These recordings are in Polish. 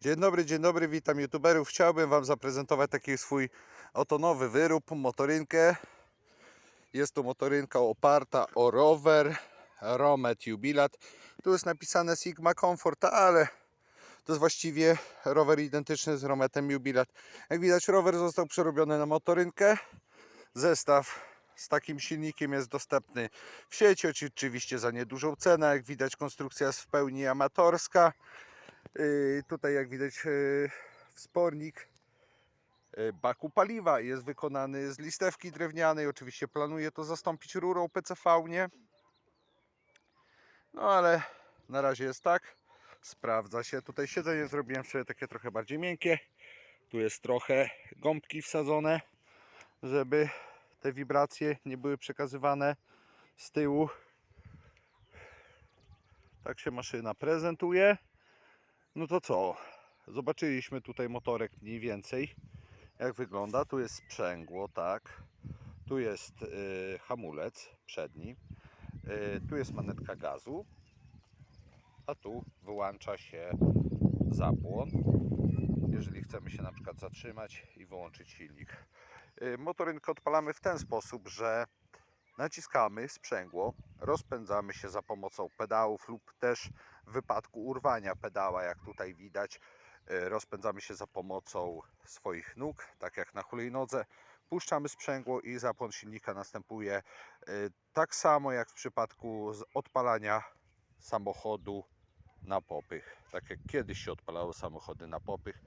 Dzień dobry, dzień dobry, witam youtuberów. Chciałbym Wam zaprezentować taki swój oto nowy wyrób, motorynkę. Jest to motorynka oparta o rower Romet Jubilat. Tu jest napisane Sigma Comfort, ale to jest właściwie rower identyczny z Rometem Jubilat. Jak widać rower został przerobiony na motorynkę. Zestaw z takim silnikiem jest dostępny w sieci, oczywiście za niedużą cenę. Jak widać konstrukcja jest w pełni amatorska. Yy, Tutaj jak widać yy, wspornik yy, baku paliwa jest wykonany z listewki drewnianej. Oczywiście planuję to zastąpić rurą PCV, nie? No ale na razie jest tak. Sprawdza się. Tutaj siedzenie zrobiłem sobie takie trochę bardziej miękkie. Tu jest trochę gąbki wsadzone, żeby te wibracje nie były przekazywane z tyłu. Tak się maszyna prezentuje. No to co? Zobaczyliśmy tutaj motorek mniej więcej. Jak wygląda? Tu jest sprzęgło, tak. Tu jest y, hamulec przedni. Y, tu jest manetka gazu. A tu wyłącza się zapłon. Jeżeli chcemy się na przykład zatrzymać i wyłączyć silnik. Y, motorynkę odpalamy w ten sposób, że naciskamy sprzęgło, rozpędzamy się za pomocą pedałów lub też w wypadku urwania pedała, jak tutaj widać, y, rozpędzamy się za pomocą swoich nóg, tak jak na hulajnodze. Puszczamy sprzęgło i zapłon silnika następuje y, tak samo jak w przypadku odpalania samochodu na popych. Tak jak kiedyś się odpalało samochody na popych,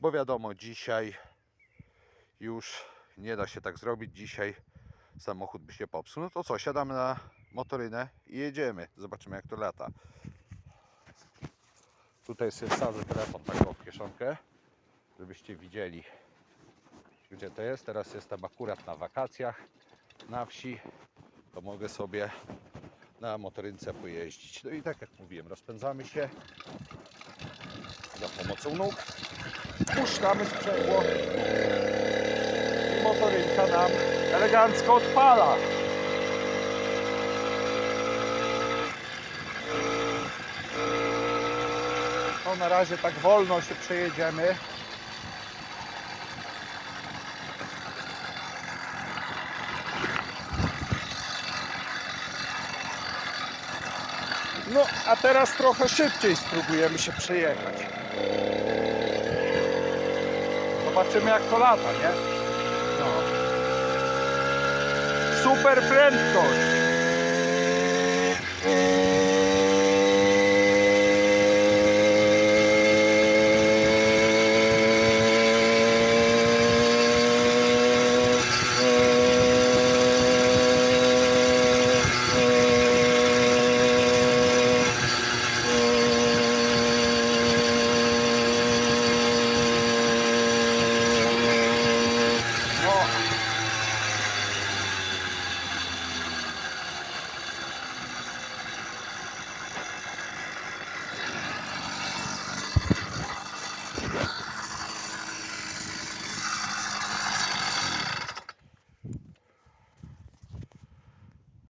bo wiadomo, dzisiaj już nie da się tak zrobić. Dzisiaj samochód by się popsuł. No to co, siadamy na motorynę i jedziemy. Zobaczymy jak to lata. Tutaj sobie wsadzę telefon taką w kieszonkę, żebyście widzieli gdzie to jest. Teraz jestem akurat na wakacjach na wsi, to mogę sobie na motorynce pojeździć. No i tak jak mówiłem, rozpędzamy się za pomocą nóg, puszczamy sprzęgło i motorynka nam elegancko odpala. No na razie tak wolno się przejedziemy. No, a teraz trochę szybciej spróbujemy się przejechać. Zobaczymy jak to lata, nie? No. Super prędkość.